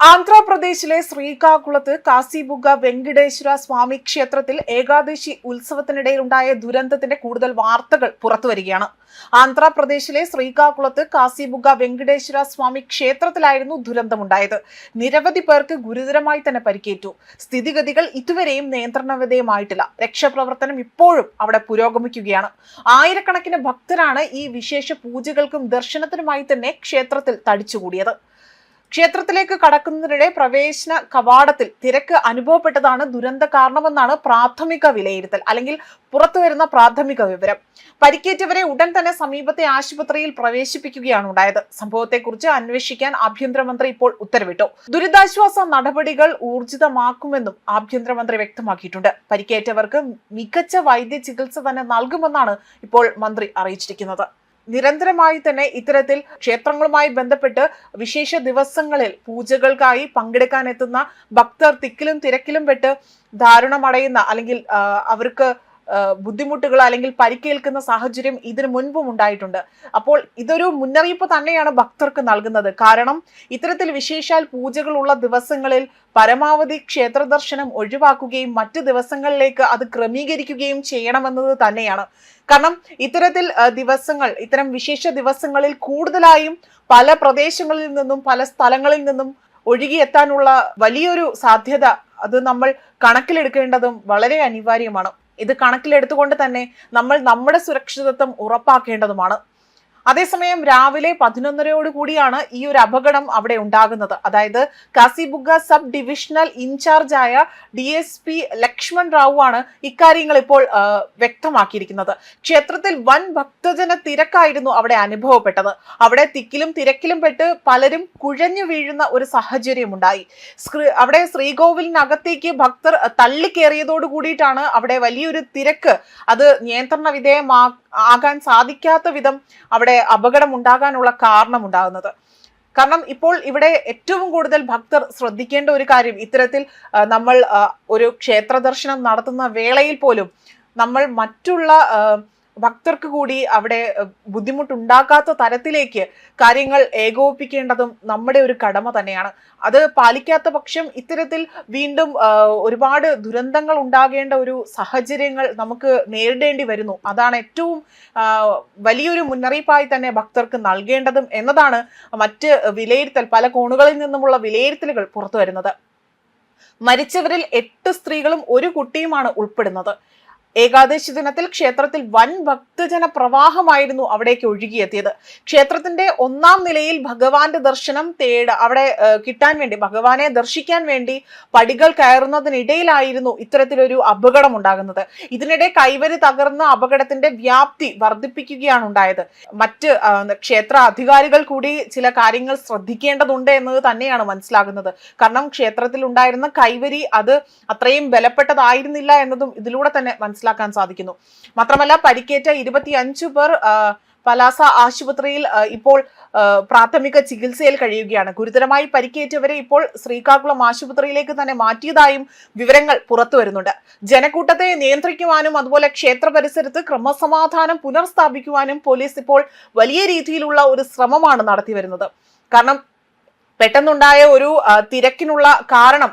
ആന്ധ്രാപ്രദേശിലെ ശ്രീകാകുളത്ത് കാസിബുഗ വെങ്കടേശ്വര സ്വാമി ക്ഷേത്രത്തിൽ ഏകാദശി ഉത്സവത്തിനിടയിലുണ്ടായ ദുരന്തത്തിന്റെ കൂടുതൽ വാർത്തകൾ പുറത്തുവരികയാണ്. ആന്ധ്രാപ്രദേശിലെ ശ്രീകാകുളത്ത് കാസിബുഗ വെങ്കടേശ്വര സ്വാമി ക്ഷേത്രത്തിലായിരുന്നു ദുരന്തമുണ്ടായത്. നിരവധി പേർക്ക് ഗുരുതരമായി തന്നെ പരിക്കേറ്റു. സ്ഥിതിഗതികൾ ഇതുവരെയും നിയന്ത്രണ വിധേയമായിട്ടില്ല രക്ഷാപ്രവർത്തനം ഇപ്പോഴും അവിടെ പുരോഗമിക്കുകയാണ്. ആയിരക്കണക്കിന് ഭക്തരാണ് ഈ വിശേഷ പൂജകൾക്കും ദർശനത്തിനുമായി തന്നെ ക്ഷേത്രത്തിൽ തടിച്ചുകൂടിയത്. ക്ഷേത്രത്തിലേക്ക് കടക്കുന്നതിനിടെ പ്രവേശന കവാടത്തിൽ തിരക്ക് അനുഭവപ്പെട്ടതാണ് ദുരന്ത കാരണമെന്നാണ് പ്രാഥമിക വിലയിരുത്തൽ അല്ലെങ്കിൽ പുറത്തുവരുന്ന പ്രാഥമിക വിവരം. പരിക്കേറ്റവരെ ഉടൻ തന്നെ സമീപത്തെ ആശുപത്രിയിൽ പ്രവേശിപ്പിക്കുകയാണ് ഉണ്ടായത്. സംഭവത്തെക്കുറിച്ച് അന്വേഷിക്കാൻ ആഭ്യന്തരമന്ത്രി ഇപ്പോൾ ഉത്തരവിട്ടു. ദുരിതാശ്വാസ നടപടികൾ ഊർജിതമാക്കുമെന്നും ആഭ്യന്തരമന്ത്രി വ്യക്തമാക്കിയിട്ടുണ്ട്. പരിക്കേറ്റവർക്ക് മികച്ച വൈദ്യ ചികിത്സ തന്നെ നൽകുമെന്നാണ് ഇപ്പോൾ മന്ത്രി അറിയിച്ചിരിക്കുന്നത്. നിരന്തരമായി തന്നെ ഇത്തരത്തിൽ ക്ഷേത്രങ്ങളുമായി ബന്ധപ്പെട്ട് വിശേഷ ദിവസങ്ങളിൽ പൂജകൾക്കായി പങ്കെടുക്കാൻ എത്തുന്ന ഭക്തർ തിക്കിലും തിരക്കിലും പെട്ട് ദാരുണമടയുന്ന അല്ലെങ്കിൽ അവർക്ക് ബുദ്ധിമുട്ടുകൾ അല്ലെങ്കിൽ പരിക്കേൽക്കുന്ന സാഹചര്യം ഇതിനു മുൻപും ഉണ്ടായിട്ടുണ്ട്. അപ്പോൾ ഇതൊരു മുന്നറിയിപ്പ് തന്നെയാണ് ഭക്തർക്ക് നൽകുന്നത്. കാരണം ഇത്തരത്തിൽ വിശേഷാൽ പൂജകളുള്ള ദിവസങ്ങളിൽ പരമാവധി ക്ഷേത്ര ദർശനം ഒഴിവാക്കുകയും മറ്റു ദിവസങ്ങളിലേക്ക് അത് ക്രമീകരിക്കുകയും ചെയ്യണമെന്നത് തന്നെയാണ്. കാരണം ഇത്തരത്തിൽ ദിവസങ്ങൾ ഇത്തരം വിശേഷ ദിവസങ്ങളിൽ കൂടുതലായും പല പ്രദേശങ്ങളിൽ നിന്നും പല സ്ഥലങ്ങളിൽ നിന്നും ഒഴുകിയെത്താനുള്ള വലിയൊരു സാധ്യത അത് നമ്മൾ കണക്കിലെടുക്കേണ്ടതും വളരെ അനിവാര്യമാണ്. ഇത് കണക്കിലെടുത്തുകൊണ്ട് തന്നെ നമ്മൾ നമ്മുടെ സുരക്ഷിതത്വം ഉറപ്പാക്കേണ്ടതുമാണ്. അതേസമയം രാവിലെ പതിനൊന്നരയോട് കൂടിയാണ് ഈ ഒരു അപകടം അവിടെ ഉണ്ടാകുന്നത്. അതായത് Kasibugga sub divisional ഇൻചാർജായ D S P Lakshman Rao ആണ് ഇക്കാര്യങ്ങൾ ഇപ്പോൾ വ്യക്തമാക്കിയിരിക്കുന്നത്. ക്ഷേത്രത്തിൽ വൻ ഭക്തജന തിരക്കായിരുന്നു അവിടെ അനുഭവപ്പെട്ടത്. അവിടെ തിക്കിലും തിരക്കിലും പെട്ട് പലരും കുഴഞ്ഞു വീഴുന്ന ഒരു സാഹചര്യം ഉണ്ടായി. അവിടെ ശ്രീകോവിലിനകത്തേക്ക് ഭക്തർ തള്ളിക്കേറിയതോടു കൂടിയിട്ടാണ് അവിടെ വലിയൊരു തിരക്ക്. അത് നിയന്ത്രണ വിധേയമാ ആകാൻ സാധിക്കാത്ത വിധം അവിടെ അപകടം ഉണ്ടാകാനുള്ള കാരണം ഉണ്ടാകുന്നത് കാരണം ഇപ്പോൾ ഇവിടെ ഏറ്റവും കൂടുതൽ ഭക്തർ ശ്രദ്ധിക്കേണ്ട ഒരു കാര്യം ഇത്തരത്തിൽ നമ്മൾ ഒരു ക്ഷേത്ര ദർശനം നടത്തുന്ന വേളയിൽ പോലും നമ്മൾ മറ്റുള്ള ഭക്തർക്ക് കൂടി അവിടെ ബുദ്ധിമുട്ടുണ്ടാക്കാത്ത തരത്തിലേക്ക് കാര്യങ്ങൾ ഏകോപിപ്പിക്കേണ്ടതും നമ്മുടെ ഒരു കടമ തന്നെയാണ്. അത് പാലിക്കാത്ത പക്ഷം ഇത്തരത്തിൽ വീണ്ടും ഒരുപാട് ദുരന്തങ്ങൾ ഉണ്ടാകേണ്ട ഒരു സാഹചര്യങ്ങൾ നമുക്ക് നേരിടേണ്ടി വരുന്നു. അതാണ് ഏറ്റവും വലിയൊരു മുന്നറിയിപ്പായി തന്നെ ഭക്തർക്ക് നൽകേണ്ടതും എന്നതാണ് മറ്റ് വിലയിരുത്തൽ പല കോണുകളിൽ നിന്നുമുള്ള വിലയിരുത്തലുകൾ പുറത്തു വരുന്നത്. മരിച്ചവരിൽ എട്ട് സ്ത്രീകളും ഒരു കുട്ടിയുമാണ് ഉൾപ്പെടുന്നത്. ഏകാദശി ദിനത്തിൽ ക്ഷേത്രത്തിൽ വൻ ഭക്തജന പ്രവാഹമായിരുന്നു അവിടേക്ക് ഒഴുകിയെത്തിയത്. ക്ഷേത്രത്തിന്റെ ഒന്നാം നിലയിൽ ഭഗവാന്റെ ദർശനം തേട അവിടെ കിട്ടാൻ വേണ്ടി ഭഗവാനെ ദർശിക്കാൻ വേണ്ടി പടികൾ കയറുന്നതിനിടയിലായിരുന്നു ഇത്തരത്തിലൊരു അപകടം ഉണ്ടാകുന്നത് ഇതിനിടെ കൈവരി തകർന്ന അപകടത്തിന്റെ വ്യാപ്തി വർദ്ധിപ്പിക്കുകയാണ് ഉണ്ടായത്. മറ്റ് ക്ഷേത്ര അധികാരികൾ കൂടി ചില കാര്യങ്ങൾ ശ്രദ്ധിക്കേണ്ടതുണ്ട് എന്നത് തന്നെയാണ് മനസ്സിലാകുന്നത്. കാരണം ക്ഷേത്രത്തിൽ ഉണ്ടായിരുന്ന കൈവരി അത് അത്രയും ബലപ്പെട്ടതായിരുന്നില്ല എന്നതും ഇതിലൂടെ തന്നെ മനസ്സിലാക്കാൻ സാധിക്കുന്നു. മാത്രമല്ല പരിക്കേറ്റ ഇരുപത്തി അഞ്ചു പേർ പലാസ ആശുപത്രിയിൽ ഇപ്പോൾ പ്രാഥമിക ചികിത്സയിൽ കഴിയുകയാണ്. ഗുരുതരമായി പരിക്കേറ്റവരെ ഇപ്പോൾ ശ്രീകാകുളം ആശുപത്രിയിലേക്ക് തന്നെ മാറ്റിയതായും വിവരങ്ങൾ പുറത്തു വരുന്നുണ്ട്. ജനക്കൂട്ടത്തെ നിയന്ത്രിക്കുവാനും അതുപോലെ ക്ഷേത്ര പരിസരത്ത് ക്രമസമാധാനം പുനർസ്ഥാപിക്കുവാനും പോലീസ് ഇപ്പോൾ വലിയ രീതിയിലുള്ള ഒരു ശ്രമമാണ് നടത്തി വരുന്നത്. കാരണം പെട്ടെന്നുണ്ടായ ഒരു തിരക്കിനുള്ള കാരണം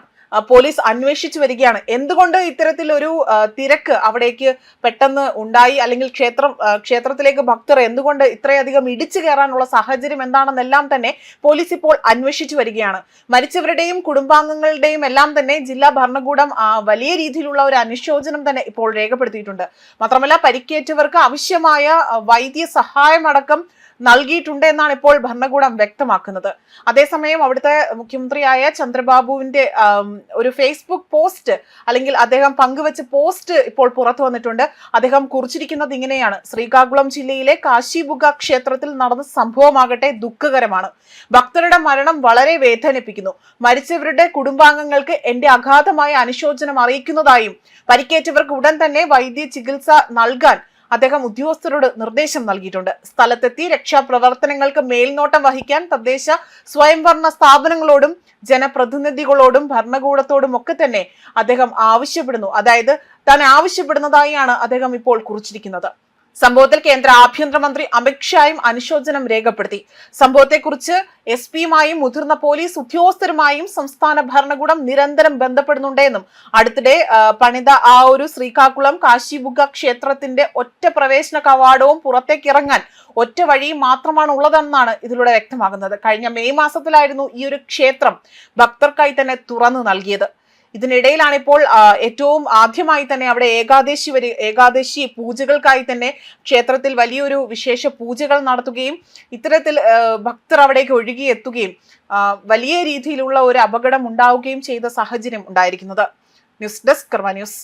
പോലീസ് അന്വേഷിച്ചു വരികയാണ്. എന്തുകൊണ്ട് ഇത്തരത്തിലൊരു തിരക്ക് അവിടേക്ക് പെട്ടെന്ന് ഉണ്ടായി? അല്ലെങ്കിൽ ക്ഷേത്രം ക്ഷേത്രത്തിലേക്ക് ഭക്തർ എന്തുകൊണ്ട് ഇത്രയധികം ഇടിച്ചു കയറാനുള്ള സാഹചര്യം എന്താണെന്നെല്ലാം തന്നെ പോലീസ് ഇപ്പോൾ അന്വേഷിച്ചു വരികയാണ്. മരിച്ചവരുടെയും കുടുംബാംഗങ്ങളുടെയും എല്ലാം തന്നെ ജില്ലാ ഭരണകൂടം വലിയ രീതിയിലുള്ള ഒരു അനുശോചനം തന്നെ ഇപ്പോൾ രേഖപ്പെടുത്തിയിട്ടുണ്ട്. മാത്രമല്ല പരിക്കേറ്റവർക്ക് ആവശ്യമായ വൈദ്യ സഹായമടക്കം നൽകിയിട്ടുണ്ട് എന്നാണ് ഇപ്പോൾ ഭരണകൂടം വ്യക്തമാക്കുന്നത്. അതേസമയം അവിടുത്തെ മുഖ്യമന്ത്രിയായ ചന്ദ്രബാബുവിന്റെ ഒരു ഫേസ്ബുക്ക് പോസ്റ്റ് അല്ലെങ്കിൽ അദ്ദേഹം പങ്കുവച്ച പോസ്റ്റ് ഇപ്പോൾ പുറത്തു വന്നിട്ടുണ്ട്. അദ്ദേഹം കുറിച്ചിരിക്കുന്നത് ഇങ്ങനെയാണ്. ശ്രീകാകുളം ജില്ലയിലെ കാശിബുഗ ക്ഷേത്രത്തിൽ നടന്ന സംഭവമാകട്ടെ ദുഃഖകരമാണ്. ഭക്തരുടെ മരണം വളരെ വേദനിപ്പിക്കുന്നു. മരിച്ചവരുടെ കുടുംബാംഗങ്ങൾക്ക് എന്റെ അഗാധമായ അനുശോചനം അറിയിക്കുന്നതായും പരിക്കേറ്റവർക്ക് ഉടൻ തന്നെ വൈദ്യ ചികിത്സ നൽകാൻ അദ്ദേഹം ഉദ്യോഗസ്ഥരോട് നിർദ്ദേശം നൽകിയിട്ടുണ്ട്. സ്ഥലത്തെത്തി രക്ഷാപ്രവർത്തനങ്ങൾക്ക് മേൽനോട്ടം വഹിക്കാൻ തദ്ദേശ സ്വയംഭരണ സ്ഥാപനങ്ങളോടും ജനപ്രതിനിധികളോടും ഭരണകൂടത്തോടും ഒക്കെ തന്നെ അദ്ദേഹം ആവശ്യപ്പെടുന്നു. അതായത് താൻ ആവശ്യപ്പെടുന്നതായാണ് അദ്ദേഹം ഇപ്പോൾ കുറിച്ചിരിക്കുന്നത്. സംഭവത്തിൽ കേന്ദ്ര ആഭ്യന്തരമന്ത്രി അമിത്ഷായും അനുശോചനം രേഖപ്പെടുത്തി. സംഭവത്തെക്കുറിച്ച് എസ് പിയുമായും മുതിർന്ന പോലീസ് ഉദ്യോഗസ്ഥരുമായും സംസ്ഥാന ഭരണകൂടം നിരന്തരം ബന്ധപ്പെടുന്നുണ്ടെന്നും അടുത്തിടെ പണിത ആ ഒരു ശ്രീകാകുളം കാശിബുഗ ക്ഷേത്രത്തിന്റെ ഒറ്റ പ്രവേശന കവാടവും പുറത്തേക്കിറങ്ങാൻ ഒറ്റ വഴിയും മാത്രമാണ് ഉള്ളതെന്നാണ് ഇതിലൂടെ വ്യക്തമാകുന്നത്. കഴിഞ്ഞ മെയ് മാസത്തിലായിരുന്നു ഈ ഒരു ക്ഷേത്രം ഭക്തർക്കായി തന്നെ തുറന്നു നൽകിയത്. ഇതിനിടയിലാണ് ഇപ്പോൾ ഏറ്റവും ആദ്യമായി തന്നെ അവിടെ ഏകാദശി വരി ഏകാദശി പൂജകൾക്കായി തന്നെ ക്ഷേത്രത്തിൽ വലിയൊരു വിശേഷ പൂജകൾ നടത്തുകയും ഇത്തരത്തിൽ ഭക്തർ അവിടേക്ക് ഒഴുകിയെത്തുകയും വലിയ രീതിയിലുള്ള ഒരു അപകടം ഉണ്ടാവുകയും ചെയ്ത സാഹചര്യം ഉണ്ടായിരിക്കുന്നത്. News desk Karma news.